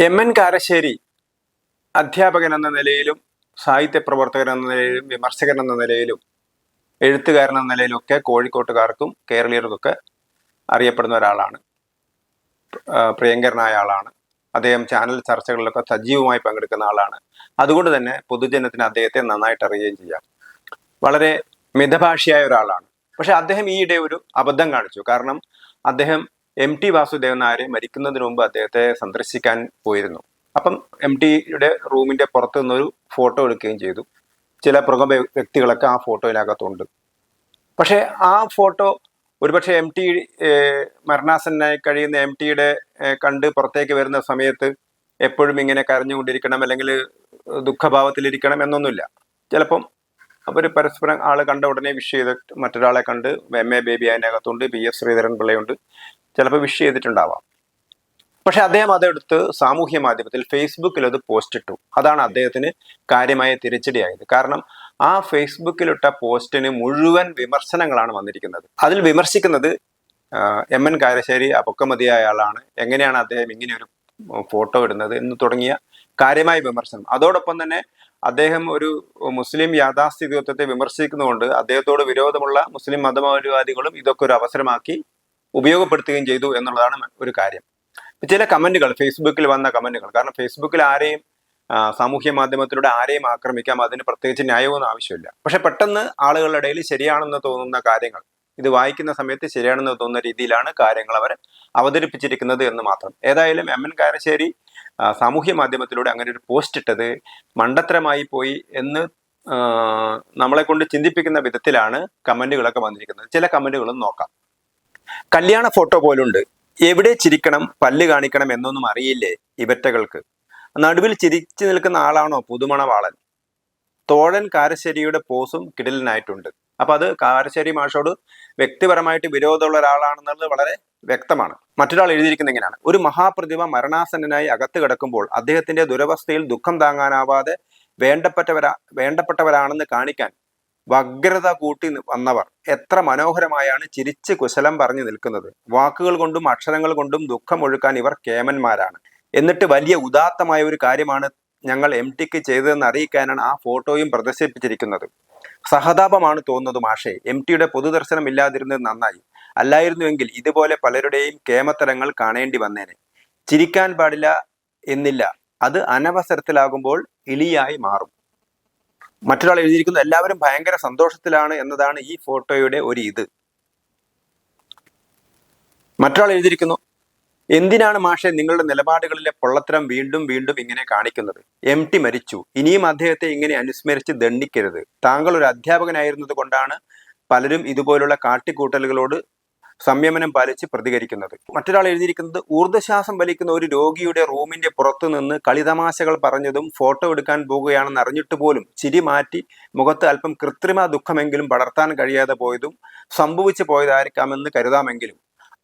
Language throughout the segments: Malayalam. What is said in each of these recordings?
എം എൻ കാരശ്ശേരി അധ്യാപകൻ എന്ന നിലയിലും സാഹിത്യ പ്രവർത്തകൻ എന്ന നിലയിലും വിമർശകൻ എന്ന നിലയിലും എഴുത്തുകാരൻ എന്ന നിലയിലും ഒക്കെ കോഴിക്കോട്ടുകാർക്കും കേരളീയർക്കൊക്കെ അറിയപ്പെടുന്ന ഒരാളാണ്. പ്രിയങ്കരനായ ആളാണ്. അദ്ദേഹം ചാനൽ ചർച്ചകളിലൊക്കെ സജീവമായി പങ്കെടുക്കുന്ന ആളാണ്. അതുകൊണ്ട് തന്നെ പൊതുജനത്തിന് അദ്ദേഹത്തെ നന്നായിട്ട് അറിയുകയും ചെയ്യാം. വളരെ മിതഭാഷിയായ ഒരാളാണ്. പക്ഷെ അദ്ദേഹം ഈയിടെ ഒരു അബദ്ധം കാണിച്ചു. കാരണം അദ്ദേഹം എം ടി വാസുദേവൻ നായരെ മരിക്കുന്നതിന് മുമ്പ് അദ്ദേഹത്തെ സന്ദർശിക്കാൻ പോയിരുന്നു. അപ്പം എം ടിയുടെ റൂമിന്റെ പുറത്തു നിന്നൊരു ഫോട്ടോ എടുക്കുകയും ചെയ്തു. ചില പ്രമുഖ വ്യക്തികളൊക്കെ ആ ഫോട്ടോയിനകത്തുണ്ട്. പക്ഷേ ആ ഫോട്ടോ ഒരുപക്ഷെ എം ടി മരണാസനായി കഴിയുന്ന എം ടിയുടെ കണ്ട് പുറത്തേക്ക് വരുന്ന സമയത്ത് എപ്പോഴും ഇങ്ങനെ കരഞ്ഞുകൊണ്ടിരിക്കണം അല്ലെങ്കിൽ ദുഃഖഭാവത്തിലിരിക്കണം എന്നൊന്നുമില്ല. ചിലപ്പം അവർ പരസ്പരം ആൾ കണ്ട ഉടനെ വിഷ് ചെയ്ത മറ്റൊരാളെ കണ്ട് എം എ ബേബി അതിനകത്തുണ്ട് പി എസ് ശ്രീധരൻ പിള്ളയുണ്ട്. ചിലപ്പോൾ വിഷ് ചെയ്തിട്ടുണ്ടാവാം. പക്ഷെ അദ്ദേഹം അതെടുത്ത് സാമൂഹ്യ മാധ്യമത്തിൽ ഫേസ്ബുക്കിൽ അത് പോസ്റ്റ് ഇട്ടു. അതാണ് അദ്ദേഹത്തിന് കാര്യമായ തിരിച്ചടിയായത്. കാരണം ആ ഫേസ്ബുക്കിലിട്ട പോസ്റ്റിന് മുഴുവൻ വിമർശനങ്ങളാണ് വന്നിരിക്കുന്നത്. അതിൽ വിമർശിക്കുന്നത് എം എൻ കാരശ്ശേരി അപക്വമതിയായ ആളാണ്. എങ്ങനെയാണ് അദ്ദേഹം ഇങ്ങനെ ഒരു ഫോട്ടോ ഇടുന്നത് എന്ന് തുടങ്ങിയ കാര്യമായ വിമർശനം. അതോടൊപ്പം തന്നെ അദ്ദേഹം ഒരു മുസ്ലിം യാഥാസ്ഥിതിത്വത്തെ വിമർശിക്കുന്നതുകൊണ്ട് അദ്ദേഹത്തോട് വിരോധമുള്ള മുസ്ലിം മതമൗലവാദികളും ഇതൊക്കെ ഒരു അവസരമാക്കി ഉപയോഗപ്പെടുത്തുകയും ചെയ്തു എന്നുള്ളതാണ് ഒരു കാര്യം. ചില കമന്റുകൾ ഫേസ്ബുക്കിൽ വന്ന കമന്റുകൾ. കാരണം ഫേസ്ബുക്കിൽ ആരെയും സാമൂഹ്യ മാധ്യമത്തിലൂടെ ആരെയും ആക്രമിക്കാം അതിന് പ്രത്യേകിച്ച് ന്യായമൊന്നും ആവശ്യമില്ല. പക്ഷെ പെട്ടെന്ന് ആളുകളുടെ ഇടയിൽ ശരിയാണെന്ന് തോന്നുന്ന കാര്യങ്ങൾ ഇത് വായിക്കുന്ന സമയത്ത് ശരിയാണെന്ന് തോന്നുന്ന രീതിയിലാണ് കാര്യങ്ങൾ അവർ അവതരിപ്പിച്ചിരിക്കുന്നത് എന്ന് മാത്രം. ഏതായാലും എം എൻ കാരശ്ശേരി സാമൂഹ്യ മാധ്യമത്തിലൂടെ അങ്ങനെ ഒരു പോസ്റ്റ് ഇട്ടത് മണ്ടത്തരമായി പോയി എന്ന് നമ്മളെ കൊണ്ട് ചിന്തിപ്പിക്കുന്ന വിധത്തിലാണ് കമന്റുകളൊക്കെ വന്നിരിക്കുന്നത്. ചില കമന്റുകളും നോക്കാം. കല്യാണ ഫോട്ടോ പോലുണ്ട്. എവിടെ ചിരിക്കണം പല്ല് കാണിക്കണം എന്നൊന്നും അറിയില്ലേ ഇവറ്റകൾക്ക്? നടുവിൽ ചിരിച്ചു നിൽക്കുന്ന ആളാണോ പുതുമണവാളൻ? തോഴൻ കാരശ്ശേരിയുടെ പോസും കിടലിനായിട്ടുണ്ട്. അപ്പൊ അത് കാരശ്ശേരി മാഷോട് വ്യക്തിപരമായിട്ട് വിരോധമുള്ള ഒരാളാണെന്നുള്ളത് വളരെ വ്യക്തമാണ്. മറ്റൊരാൾ എഴുതിയിരിക്കുന്നത് ഇങ്ങനെയാണ്. ഒരു മഹാപ്രതിഭ മരണാസന്നനായി അകത്ത് കിടക്കുമ്പോൾ അദ്ദേഹത്തിന്റെ ദുരവസ്ഥയിൽ ദുഃഖം താങ്ങാനാവാതെ വേണ്ടപ്പെട്ടവരാ വേണ്ടപ്പെട്ടവരാണെന്ന് കാണിക്കാൻ വഗ്രത കൂട്ടി വന്നവർ. എത്ര മനോഹരമായാണ് ചിരിച്ച് കുശലം പറഞ്ഞു നിൽക്കുന്നത്. വാക്കുകൾ കൊണ്ടും അക്ഷരങ്ങൾ കൊണ്ടും ദുഃഖം ഒഴുക്കാൻ ഇവർ കേമന്മാരാണ്. എന്നിട്ട് വലിയ ഉദാത്തമായ ഒരു കാര്യമാണ് ഞങ്ങൾ എം ടിക്ക് ചെയ്തതെന്ന് അറിയിക്കാനാണ് ആ ഫോട്ടോയും പ്രദർശിപ്പിച്ചിരിക്കുന്നത്. സഹതാപമാണ് തോന്നുന്നത് മാഷേ. എം ടിയുടെ പൊതുദർശനം ഇല്ലാതിരുന്നത് നന്നായി. അല്ലായിരുന്നുവെങ്കിൽ ഇതുപോലെ പലരുടെയും കേമത്തരങ്ങൾ കാണേണ്ടി വന്നേനെ. ചിരിക്കാൻ പാടില്ല എന്നില്ല. അത് അനവസരത്തിലാകുമ്പോൾ ഇളിയായി മാറും. മറ്റൊരാൾ എഴുതിയിരിക്കുന്നു എല്ലാവരും ഭയങ്കര സന്തോഷത്തിലാണ് എന്നതാണ് ഈ ഫോട്ടോയുടെ ഒരു ഇത്. മറ്റൊരാൾ എഴുതിയിരിക്കുന്നു എന്തിനാണ് മാഷെ നിങ്ങളുടെ നിലപാടുകളിലെ പൊള്ളത്തരം വീണ്ടും വീണ്ടും ഇങ്ങനെ കാണിക്കുന്നത്? എം ടി മരിച്ചു. ഇനിയും അദ്ദേഹത്തെ ഇങ്ങനെ അനുസ്മരിച്ച് ദണ്ഡിക്കരുത്. താങ്കൾ ഒരു അധ്യാപകനായിരുന്നത് കൊണ്ടാണ് പലരും ഇതുപോലുള്ള കാട്ടിക്കൂട്ടലുകളോട് സംയമനം പാലിച്ച് പ്രതികരിക്കുന്നത്. മറ്റൊരാൾ എഴുതിയിരിക്കുന്നത് ഊർജശ്വാസം വലിക്കുന്ന ഒരു രോഗിയുടെ റൂമിന്റെ പുറത്തു നിന്ന് കളിതമാശകൾ പറഞ്ഞതും ഫോട്ടോ എടുക്കാൻ പോകുകയാണെന്ന് അറിഞ്ഞിട്ട് പോലും ചിരി മാറ്റി മുഖത്ത് അല്പം കൃത്രിമ ദുഃഖമെങ്കിലും പടർത്താൻ കഴിയാതെ പോയതും സംഭവിച്ചു പോയതായിരിക്കാമെന്ന് കരുതാമെങ്കിലും.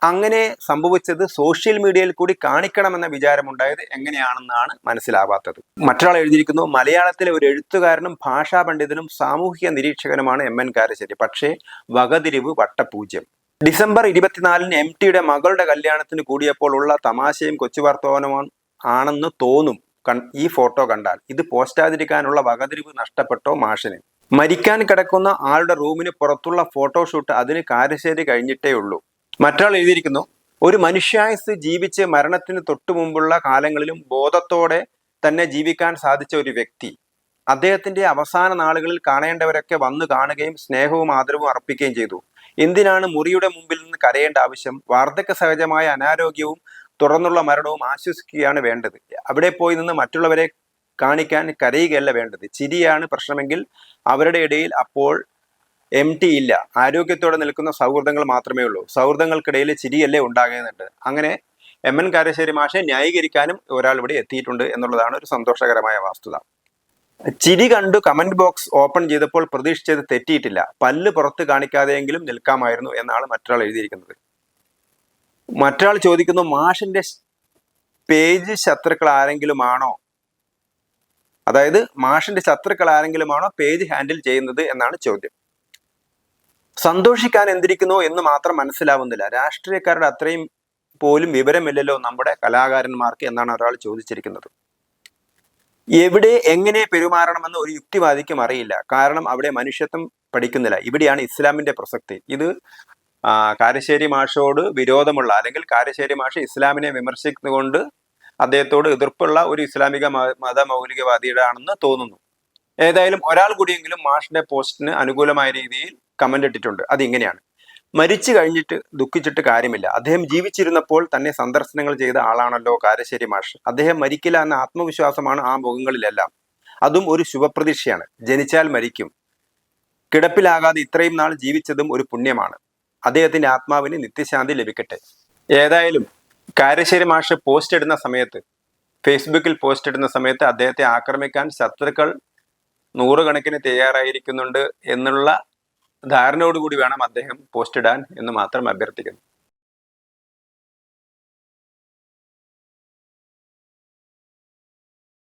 അങ്ങനെ സംഭവിച്ചത് സോഷ്യൽ മീഡിയയിൽ കൂടി കാണിക്കണമെന്ന വിചാരമുണ്ടായത് എങ്ങനെയാണെന്നാണ് മനസ്സിലാവാത്തത്. മറ്റൊരാൾ എഴുതിയിരിക്കുന്നു മലയാളത്തിലെ ഒരു എഴുത്തുകാരനും ഭാഷാ പണ്ഡിതനും സാമൂഹിക നിരീക്ഷകനുമാണ് എം. എൻ. കാരശ്ശേരി. പക്ഷേ വകതിരിവ് വട്ടപൂജ്യം. ഡിസംബർ ഇരുപത്തിനാലിന് എം ടിയുടെ മകളുടെ കല്യാണത്തിന് കൂടിയപ്പോൾ ഉള്ള തമാശയും കൊച്ചു കൊച്ചുവർത്തമാനവും ആണെന്ന് തോന്നും കൺ- ഈ ഫോട്ടോ കണ്ടാൽ. ഇത് പോസ്റ്റാതിരിക്കാനുള്ള വകതിരിവ് നഷ്ടപ്പെട്ടോ മാഷിന്? മരിക്കാൻ കിടക്കുന്ന ആളുടെ റൂമിന് പുറത്തുള്ള ഫോട്ടോഷൂട്ട് അതിന് കാരശ്ശേരി കഴിഞ്ഞിട്ടേ ഉള്ളൂ. മറ്റൊരാൾ എഴുതിയിരിക്കുന്നു ഒരു മനുഷ്യായുസ് ജീവിച്ച് മരണത്തിന് തൊട്ടു മുമ്പുള്ള കാലങ്ങളിലും ബോധത്തോടെ തന്നെ ജീവിക്കാൻ സാധിച്ച ഒരു വ്യക്തി. അദ്ദേഹത്തിന്റെ അവസാന നാളുകളിൽ കാണേണ്ടവരൊക്കെ വന്നു കാണുകയും സ്നേഹവും ആദരവും അർപ്പിക്കുകയും ചെയ്തു. എന്തിനാണ് മുറിയുടെ മുമ്പിൽ നിന്ന് കരയേണ്ട ആവശ്യം? വാർദ്ധക്യ സഹജമായ അനാരോഗ്യവും തുടർന്നുള്ള മരണവും ആശ്വസിക്കുകയാണ് വേണ്ടത്. അവിടെ പോയി നിന്ന് മറ്റുള്ളവരെ കാണിക്കാൻ കരയുകയല്ല വേണ്ടത്. ചിരിയാണ് പ്രശ്നമെങ്കിൽ അവരുടെ ഇടയിൽ അപ്പോൾ എം ടി ഇല്ല. ആരോഗ്യത്തോടെ നിൽക്കുന്ന സൗഹൃദങ്ങൾ മാത്രമേ ഉള്ളൂ. സൗഹൃദങ്ങൾക്കിടയിൽ ചിരിയല്ലേ ഉണ്ടാകുന്നുണ്ട് അങ്ങനെ എം എൻ കാരശ്ശേരി മാഷെ ന്യായീകരിക്കാനും ഒരാൾ ഇവിടെ എത്തിയിട്ടുണ്ട് എന്നുള്ളതാണ് ഒരു സന്തോഷകരമായ വസ്തുത. ചിരി കണ്ടു കമന്റ് ബോക്സ് ഓപ്പൺ ചെയ്തപ്പോൾ പ്രതീക്ഷിച്ചത് തെറ്റിയിട്ടില്ല. പല്ല് പുറത്ത് കാണിക്കാതെയെങ്കിലും നിൽക്കാമായിരുന്നു എന്നാണ് മറ്റൊരാൾ എഴുതിയിരിക്കുന്നത്. മറ്റൊരാൾ ചോദിക്കുന്നു മാഷിന്റെ പേജ് ശത്രുക്കൾ ആരെങ്കിലും ആണോ അതായത് മാഷിന്റെ ശത്രുക്കൾ ആരെങ്കിലും ആണോ പേജ് ഹാൻഡിൽ ചെയ്യുന്നത്? എന്നാണ് ചോദ്യം. സന്തോഷിക്കാൻ എന്തിരിക്കുന്നു എന്ന് മാത്രം മനസ്സിലാവുന്നില്ല. രാഷ്ട്രീയക്കാരുടെ അത്രയും പോലും വിവരമില്ലല്ലോ നമ്മുടെ കലാകാരന്മാർക്ക് എന്നാണ് ഒരാൾ ചോദിച്ചിരിക്കുന്നത്. എവിടെ എങ്ങനെ പെരുമാറണമെന്ന് ഒരു യുക്തിവാദിക്കും അറിയില്ല. കാരണം അവിടെ മനുഷ്യത്വം പഠിക്കുന്നില്ല. ഇവിടെയാണ് ഇസ്ലാമിന്റെ പ്രസക്തി. ഇത് കാരശ്ശേരി മാഷോട് വിരോധമുള്ള അല്ലെങ്കിൽ കാരശ്ശേരി മാഷ ഇസ്ലാമിനെ വിമർശിക്കുന്നുകൊണ്ട് അദ്ദേഹത്തോട് എതിർപ്പുള്ള ഒരു ഇസ്ലാമിക മത മൗലികവാദിയുടെ ആണെന്ന് തോന്നുന്നു. ഏതായാലും ഒരാൾ കൂടിയെങ്കിലും മാഷിന്റെ പോസ്റ്റിന് അനുകൂലമായ രീതിയിൽ കമന്റ് ഇട്ടിട്ടുണ്ട്. അത് ഇങ്ങനെയാണ് മരിച്ചു കഴിഞ്ഞിട്ട് ദുഃഖിച്ചിട്ട് കാര്യമില്ല. അദ്ദേഹം ജീവിച്ചിരുന്നപ്പോൾ തന്നെ സന്ദർശനങ്ങൾ ചെയ്ത ആളാണല്ലോ കാരശ്ശേരി മാഷ്. അദ്ദേഹം മരിക്കില്ല എന്ന ആത്മവിശ്വാസമാണ് ആ മുഖങ്ങളിലെല്ലാം. അതും ഒരു ശുഭപ്രതീക്ഷയാണ്. ജനിച്ചാൽ മരിക്കും. കിടപ്പിലാകാതെ ഇത്രയും നാൾ ജീവിച്ചതും ഒരു പുണ്യമാണ്. അദ്ദേഹത്തിന്റെ ആത്മാവിന് നിത്യശാന്തി ലഭിക്കട്ടെ. ഏതായാലും കാരശ്ശേരി മാഷ് പോസ്റ്റ് ഇടുന്ന സമയത്ത് ഫേസ്ബുക്കിൽ പോസ്റ്റ് ഇടുന്ന സമയത്ത് അദ്ദേഹത്തെ ആക്രമിക്കാൻ ശത്രുക്കൾ നൂറുകണക്കിന് തയ്യാറായിരിക്കുന്നുണ്ട് എന്നുള്ള ധാരണയോടുകൂടി വേണം അദ്ദേഹം പോസ്റ്റ് ഇടാൻ എന്ന് മാത്രം അഭ്യർത്ഥിക്കുന്നു.